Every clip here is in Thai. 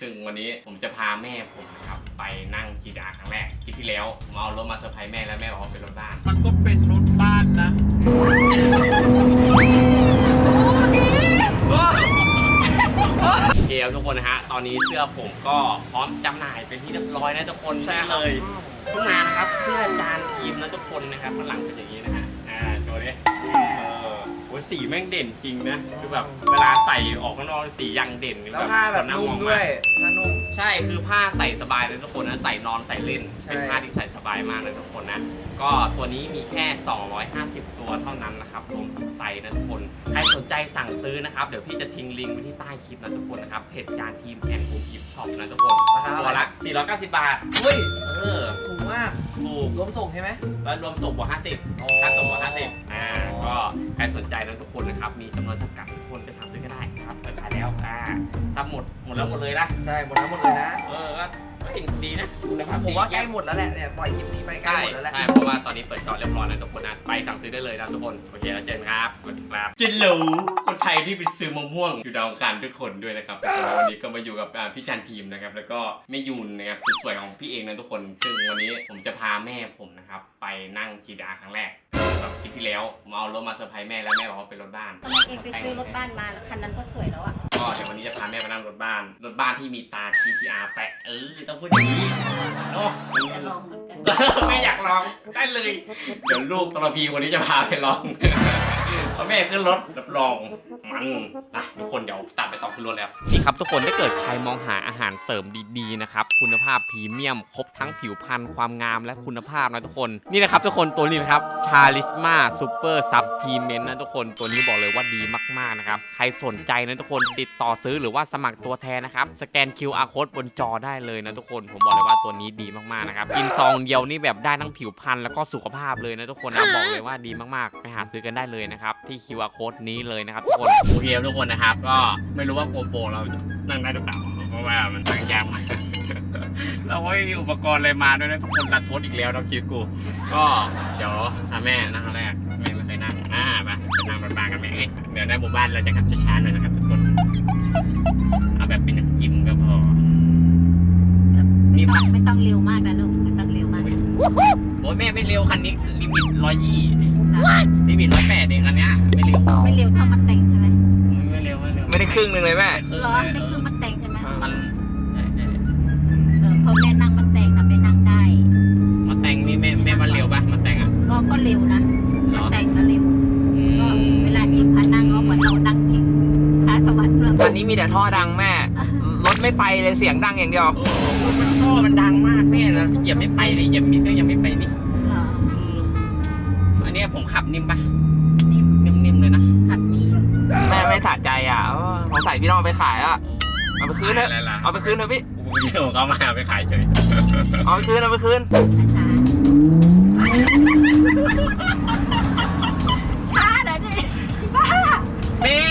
ซึ่งวันนี้ผมจะพาแม่ผมนะครับไปนั่งกีฬาครั้งแรกคลิปที่แล้วผมเอารถมาเซอร์ไพรส์แม่แล้วแม่บอกว่าเป็นรถบ้าน มันก็เป็นรถบ้านนะโอเคครับทุกคนนะฮะ ตอนนี้เสื้อผมก็พร้อมจำหน่ายเป็นที่เรียบร้อยนะทุกคนใช่นี่ครับเลยเพิ่งมานะครับเสื้อจานทีมนะทุกคนนะครับข้างหลังเป็นอย่างนี้นะฮะ อ่าตัวนี้เออโหสีแม่งเด่นจริงนะ คือแบบเวลาใส่ออกข้างนอกสียังเด่นแล้วผ้าแบบคน่นุ่มองด้วยากผ้านุ่ม ใช่คือผ้าใส่สบายเลยทุกคนนะ ใส่นอนใส่เล่นใช่เป็นผ้าที่ใส่สบายมากเลยทุกคนนะ ก็ตัวนี้มีแค่ 250 ตัวเท่านั้นนะครับรวมทุกไซส์นะทุกคน ใครสนใจสั่งซื้อนะครับ เดี๋ยวพี่จะทิ้งลิงก์ไว้ที่ใต้คลิปนะทุกคนนะครับเพจจานทีมแอนด์กูกิฟช็อปนะทุกคนราคาตัวละ490 บาท เฮ้ยเออ ถูกมากถูก รวมส่งใช่ไหม แล้วรวมส่งบวก50อ๋อค่าส่งบวก50อ่า ก็ใครสนใจนะทุกคนนะครับ มีจำนวนจำกัดทุกคนไปสั่งซื้อก็ได้นะครับเปิดขายแล้ว อ่าถ้าหมด หมดแล้วหมดเลยนะ ใช่หมดแล้วหมดเลยนะ เออก็ก็ เห็นดีนะคุณภาพผมดีว่าใกล้หมดแล้วแหละเนี่ยปล่อยคลิปนี้ไปใกล้ใช่หมดแล้วแหละ ใช่เพราะว่าตอนนี้เปิดจอดเรียบร้อยแล้วทุกคนนะไปสั่งซื้อได้เลยนะทุกคนโอเคแล้วเจอกันครับสวัสดีครับจินหลูคนไทยที่ไปซื้อมะม่วงอยู่ดาวอังคารทุกคนด้วยนะครับทุกคนวันนี้ก็มาอยู่กับอ่าพี่จันทีมนะครับแล้วก็แม่ยูนนะครับสุดสวยของพี่เองนะทุกคน ซึ่งวันนี้ผมจะพาแม่ผมนะครับไปนั่งกีดาครั้งแรกแบบคลิปที่แล้วผมเอารถมาเซอร์ไพรส์แม่แล้วแม่บอกว่าเป็นรถบ้าน ทำไมเองไปซื้อรถบ้านมาแล้วคันนั้นก็สวยแล้วอะ ก็เดี๋ยววันนี้จะพาแม่ไปนั่งรถบ้าน รถบ้านที่มีตา TTR แปะเออต้องพูดอย่างนี้เนาะจะลองเหมือนกันไม่อยากลองได้เลย เดี๋ยวลูกตรพีวันนี้จะพาไปลอง พอแม่ขึ้นรถรับรองมันนะทุกคนเดี๋ยวตัดไปต่อขึ้นรถแล้วนี่ครับทุกคนถ้าเกิดใครมองหาอาหารเสริมดีๆนะครับคุณภาพพรีเมียม ครบทั้งผิวพรรณความงามและคุณภาพนะทุกคนนี่นะครับทุกคนตัวนี้นะครับชาลิสมาซูเปอร์ซับพรีเมนนะทุกคนตัวนี้บอกเลยว่าดีมากๆนะครับใครสนใจนะทุกคนติดต่อซื้อหรือว่าสมัครตัวแทนนะครับสแกน QR code บนจอได้เลยนะทุกคน ผมบอกเลยว่าตัวนี้ดีมากๆนะครับกินซองเดียวนี่แบบได้ทั้งผิวพรรณแล้วก็สุขภาพเลยนะทุกคนนะบอกเลยว่าดีมากๆ ไปหาซื้อกันได้เลยนะครับที่ QR code นี้เลยนะครับทุกคนโอเคทุกคนนะครับ ก็ไม่รู้ว่าโกโปรเราจะนั่งได้หรือเปล่าเพราะว่ามันตั้งยากมากเราไม่มีอุปกรณ์อะไรมาด้วยนะทุกคนรัดทดอีกแล้วเราคิดกู ก็เดี๋ยวพาแม่นั่งครั้งแรกแม่ไม่เคยนั่งอ่าไปไปนั่งรถบ้านกันแม่เอ้ยเดี๋ยวในหมู่บ้านเราจะขับช้าๆหน่อยนะครับทุกคนเอาแบบเป็นน้ำจิ้มก็พอไม่ต้องไม่ต้องเร็วมากนะ โอ้ยแม่ไม่เร็วคันนี้ลิมิตร้อยยี่ลิมิตร้อยแปดเองคันเนี้ยไม่เร็วไม่เร็วเท่ามันแต่งใช่ไหมไม่เร็วไม่เร็วไม่ได้ครึ่งหนึ่งเลยแม่ครึ่งร้อนเลยไม่คือมันแต่งใช่ไหมมันใช่ใช่เออพอแม่นั่งมันแต่งนะไม่นั่งได้มาแต่งนี่แม่แม่มันเร็วปะมาแต่งอะก็ก็เร็วนะเหรมันอแต่งก็เร็วอืก็มเวลาเองพานั่งก็เหมือนเรานั่งจริงช้าสวรรค์เมืองคันนี้มีแต่ท่อดังแม่รถไม่ไปเลยเสียงดังอย่างเดียวโอ้โห มันท่อมันดังมากแม่แล้วเหยียบไม่ไปเลยเหยียบมิดก็ยังไม่ไปนี่เหรออืมอันเนี้ยผมขับนิ่มปะนิ่มนิ่มๆเลยนะ ขับดีอยู่แม่ไม่สะใจอะเออสงสัยพี่น้องเอาไปขายอะ เอาไปคืนเถอะ อะไรล่ะ เอาไปคืนเถอะพี่กูเดี๋ยวเขามาเอาไปขายเฉยเอาไปคืนเอาไปคืน ช้าช้าเหรอเนี่ยบ้า นี่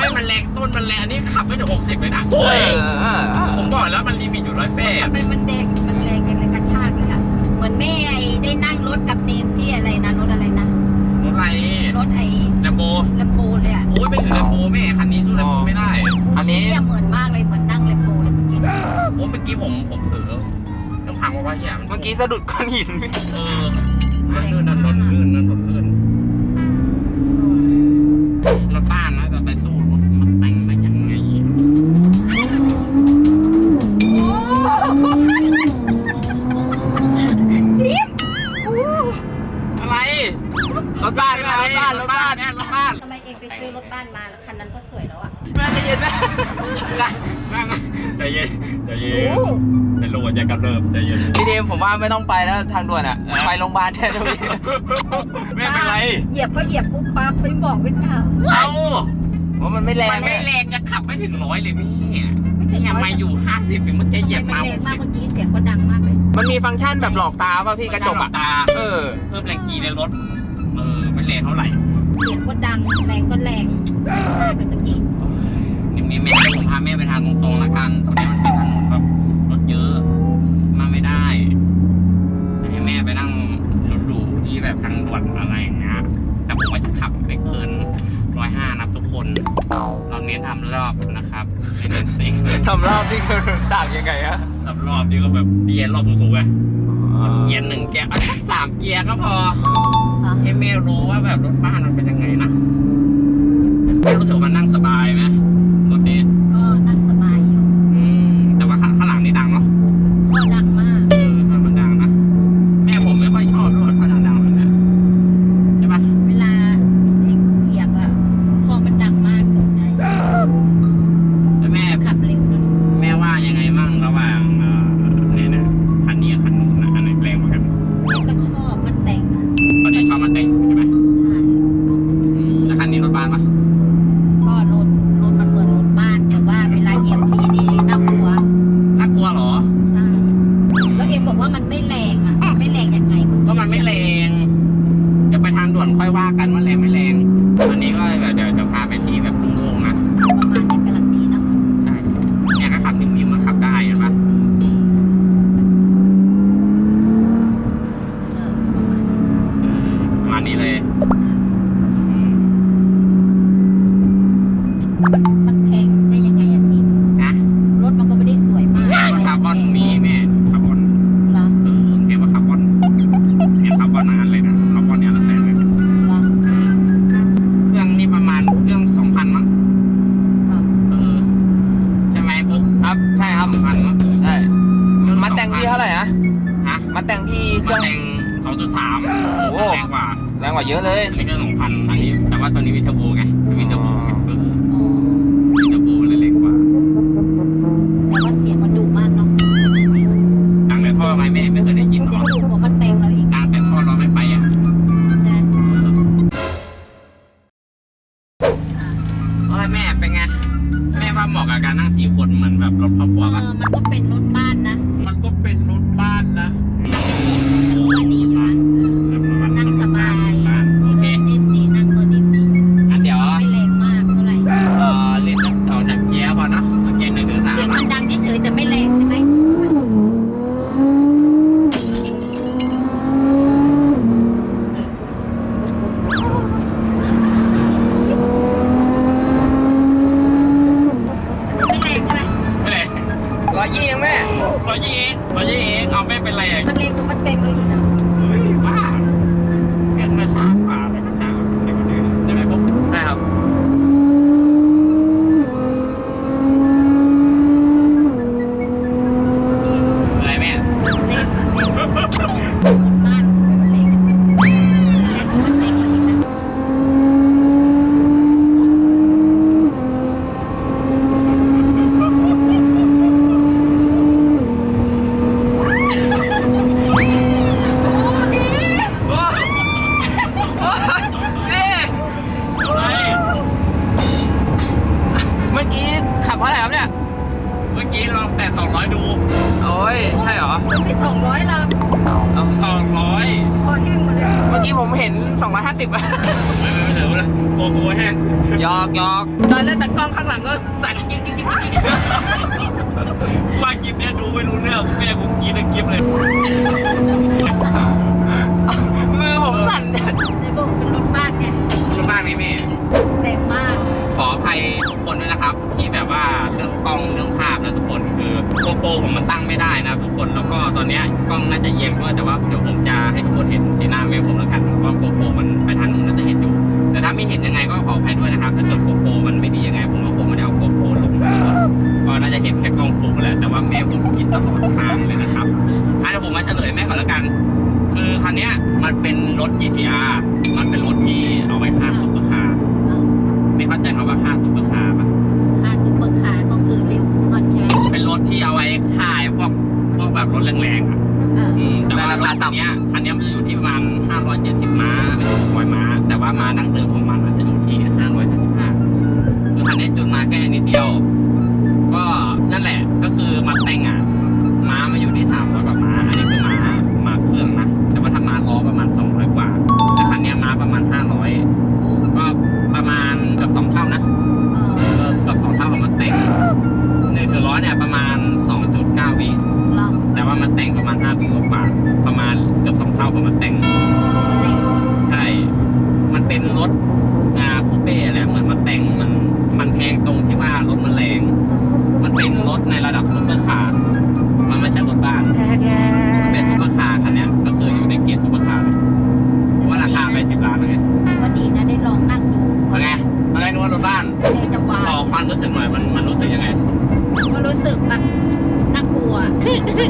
ไม่มันแรงต้นมันแรงอันนี้ขับไม่ถึงหกสิบเลยนะเออเออเออผมบอกแล้วมันลิมิตอยู่ร้อยแปดทำไมมันแดงมันแรงอย่างไรกระชากเลยค่ะเหมือนแม่ไอ้ได้นั่งรถกับเนมที่อะไรนะรถอะไรนะรถอะไรรถไอ้แลมโบลำโบเลยอะโอ้ยไม่ถึงแลมโบแม่คันนี้สู้แลมโบไม่ได้ อันนี้เยเหมือนมากเลยเหมือนนั่งลำโบเลยเมื่อกี้โอ้เมื่อกี้ผมผมเผลอต้องพังว่าว่าเหี้ยมันเมื่อกี้สะดุดก้อนหินพี่เออมันลื่นนั่นรถลื่นนั่นรถลื่นรถบ้าน ถบ้านแม่รถบ้านรถบ้านแม่รถบ้านทำไมเองไปซื้อรถบ้านมาแล้วคันนั้นก็สวยแล้วอะแม่ใจะเย็นแม่แม่ใจเย็นใจเย็นโอ้เป็นโลจะกำเริบใจเย็นพี่เดมผมว่าไม่ต้องไปแล้วทางด่วนอะเออไปโรงพยาบาลแทนพี่แม่เป็นไรเหยียบก็เหยียบปุ๊บปั๊บไม่บอกไม่กล่าวเอ้าว่ามันไม่แรงมันไม่แม่แรงจะขับไม่ถึงร้อยเลยพี่ไม่ถึงยังร้มาอยู่ห้าสิบเมื่อกี้ทำเหไมยียบมันมาแรหงกมากสิบเมื่อกี้เสียงก็ดังมากเลย มันมีฟังก์ชันแบบหลอกตาป่ะพี่กระจกอะตาเออ เพิ่มแรงกีในรถเออไม่แร งเท่าไหร่เสียงก็ดังแรงก็แรงกระชากกันเมื่อกี้นี่มีแม่ผมพาแม่ไปทางตรงๆละกันตรงนี้มันเป็นถนนแบบรถเยอะ มาไม่ได้ให้แม่ไปนั่งรถหรูที่แบบทางด่วนอะไรอย่างเงี้ยแต่ผมว่าจะขับไม่เกินร้อยห้านับทุกคน เราเน้นทำรอบนะครับไม่เน้นซิงทสำรอบนี่คือต่างยังไงอะแบบรอบนี้ก็แบบเดียนรอบสูงๆไง เกียร์หนึ่งเกียร์เอาสักสามเกียร์ก็พออะให้แม่รู้ว่าแบบรถบ้านมันเป็นยังไงนะแม่รู้สึกว่ามันนั่งส ไหร่นะฮะมาแต่งพี่เคมารื่อง แต่งสองจุดสามโอ้แรงกว่าแรงกว่าเยอะเลย อันนี้ก็สองพันอันนี้ แต่ว่าตัวนี้มีเทอร์โบไงมีเทอร์โบไงเอออ๋อมีเทอร์โบเลยแรงกว่า แต่ว่าเสียงมันดุมากเนาะดังแต่ท่อไหมไม่ไม่เคยได้ยินหรเสียองดุกว่ามันแต่งเราอีกดังแต่ท่อเราไม่ไปอะใช่เอออะเอ้ยแม่เป็นไง แม่ว่าเหมาะกับการนั่งสี่คนเหมือนแบบรถครอบครัวเอปะอมันก็เป็นรถบ้านนะ ร้อยยี่เองแม่ร้อยยี่เองร้อยยี่เองเอาไม่เป็นไรอะมันแรงกว่ามันเต็มเลยอีกนะ แห้งหยอกหยอกตอนแรกแต่กล้องข้างหลังก็สั่นกิ๊กกิ๊กกิ๊กกิ๊กว่าคลิปเนี้ยดูไม่รู้เรื่องแม่ผมกินทั้งคลิปเลยมือผมสั่นในบอกว่าเป็นรถบ้านไงรู้บ้างไหมแม่แรงมาก ขออภัยทุกคนด้วยนะครับ ที่แบบว่าเรื่องกล้องเรื่องภาพนะทุกคนคือโกโปรผมมันตั้งไม่ได้นะทุกคนแล้วก็ตอนเนี้ยกล้องน่าจะเอียงด้วยแต่ว่าเดี๋ยวผมจะให้ทุกคนเห็นสีหน้าแม่ผมแล้วกันว่าโกโปรมันไปทาง มันเป็นรถ GTR มันเป็นรถที่เอาไว้ข้ามซุปเปอร์คาร์เออไม่เข้าใจคำว่าข้ามซุปเปอร์คาร์ปะค่าซุปเปอร์คาร์ก็คือเร็วทุกคนใช่ไหมเป็นรถที่เอาไว้ค่ายพวกพวกแบบรถแรงๆอะเอออืมแต่ว่าราคาต่ำเนี้ยคันเนี้ยมันจะอยู่ที่ประมาณ 570 ม้าหรือ600ม้า แต่ว่าม้านั่งเดิมของมันมันจะอยู่ที่ 555คือคันเนี้ยจุนมาแค่นิดเดียว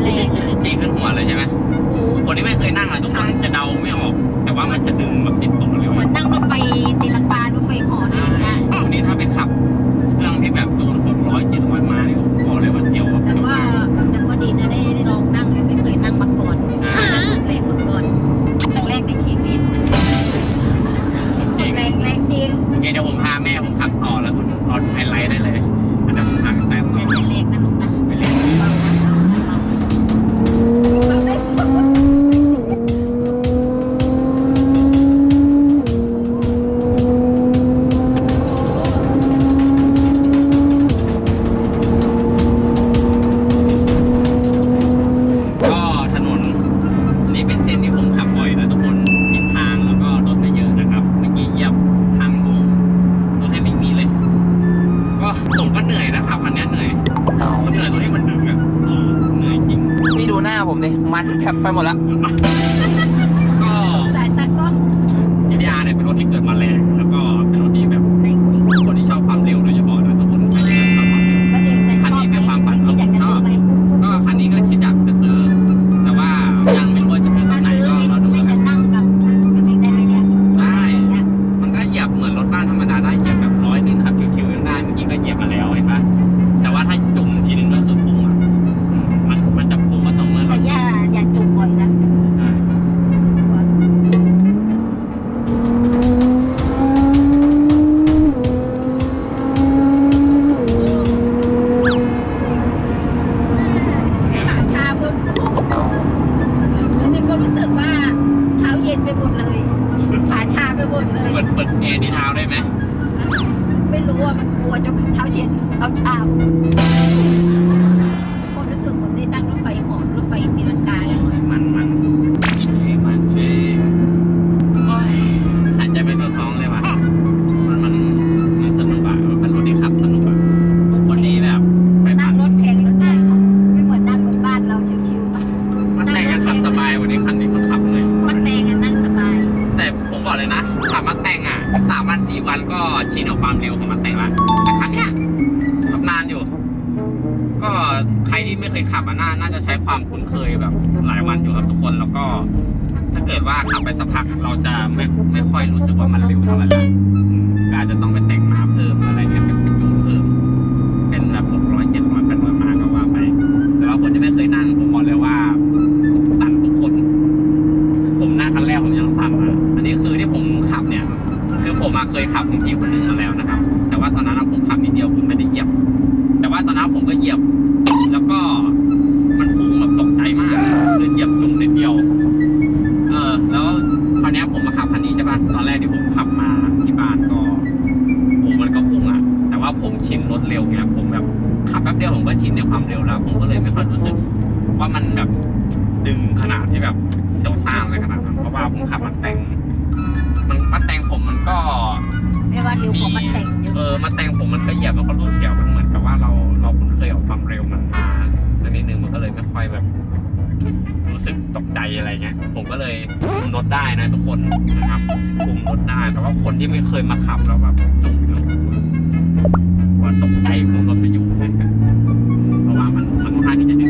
แรงอะจีขึ้นหัวเลยใช่ไหมโอ้โหคนที่ไม่เคยนั่งอะทุกคนจะเดาไม่ออก แต่ว่ามันจะดึงแบบติดตรงเลยเหมือนนั่งรถไฟตีลังการถไฟเหอนอะไรอย่างเงี้ยวันนี้ถ้าไปขับเครื่องที่แบบจูน600 700มาเนี่ยผมบอกเลยว่าเสียวแบบแต่เสียวก็มากแต่ก็ดีนะได้ได้ลองนั่งไม่เคยนั่งมาก่อนไม่เคยนั่งรถแรงมาก่อนครั้งแรกในชีวิตจริงแรงแรงจริง โอเคเดี๋ยวผมพาแม่ผมขับต่อแล้วคุณรอดูไฮไลท์ได้เลย ผมดิมันแผบไปหมดแล้ว ได้ไหมไม่รู้อะมันกลัวจนเท้าเย็นเท้าชาคนรู้สึกเหมือนได้นั่งรถไฟหอรถไฟตีลังกาเลย บอกเลยนะขับมาแต่งอะสามวันสี่วันก็ชินกับความเร็วของมันแต่งละแต่คันเนี้ยขับนานอยู่ ก็ใครที่ไม่เคยขับอะน่าน่าจะใช้ความคุ้นเคยแบบหลายวันอยู่ครับทุกคนแล้วก็ ถ้าเกิดว่าขับไปสักพักเราจะไม่ไม่ค่อยรู้สึกว่ามันเร็วเท่าไหร่ละอืมก็อาจจะต้องไปแต่งมาเพิ่มอะไรเงี้ยเป็นเป็นจูนเพิ่ม เป็นแบบหกร้อยเจ็ดร้อยแปดร้อยมาก็ว่าไปแต่ว่าคนที่ไม่เคยนั่งผมบอกเลยว่าสั่นทุกคน ผมนั่งครั้งแรกผมยังสั่นอะ อันนี้คือที่ผมขับเนี่ย คือผมเคยขับของพี่คนหนึ่งมาแล้วนะครับ แต่ว่าตอนนั้นผมขับนิดเดียวผมไม่ได้เหยียบ แต่ว่าตอนนั้นผมก็เหยียบ แล้วก็มันพุ่งแบบตกใจมากเลยคือเหยียบจุ่มนิดเดียว เออ แล้วคราวนี้ผมมาขับคันนี้ใช่ป่ะตอนแรกที่ผมขับมาที่บ้านก็โอ้มันก็พุ่งอะ แต่ว่าผมชินรถเร็วไงผมแบบขับแป๊บเดียวผมก็ชินในความเร็วแล้ว ผมก็เลยไม่ค่อยรู้สึกว่ามันแบบดึงขนาดที่แบบเสียวซ่านอะไรขนาดนั้นเพราะว่าผมขับมันแต่ง มันมันแต่งผมมันก็ไม่ว่าเร็วกว่ามันแต่งเยอะเออมาแต่งผมมันก็เหยียบแล้วก็รูดเสียวมันเหมือนกับว่าเราเราคุ้นเคยกับความเร็วมันมาสักนิดนึงมันก็เลยไม่ค่อยแบบ รู้สึกตกใจอะไรเงี้ย ผมก็เลยคุมรถได้นะทุกคนนะครับคุมรถได้แต่ว่าคนที่ไม่เคยมาขับแล้วแบบจุกแล้วว่าตกใจคุมรถไม่อยู่เลยครับเพราะว่ามันมันค่อนข้างที่จะดึง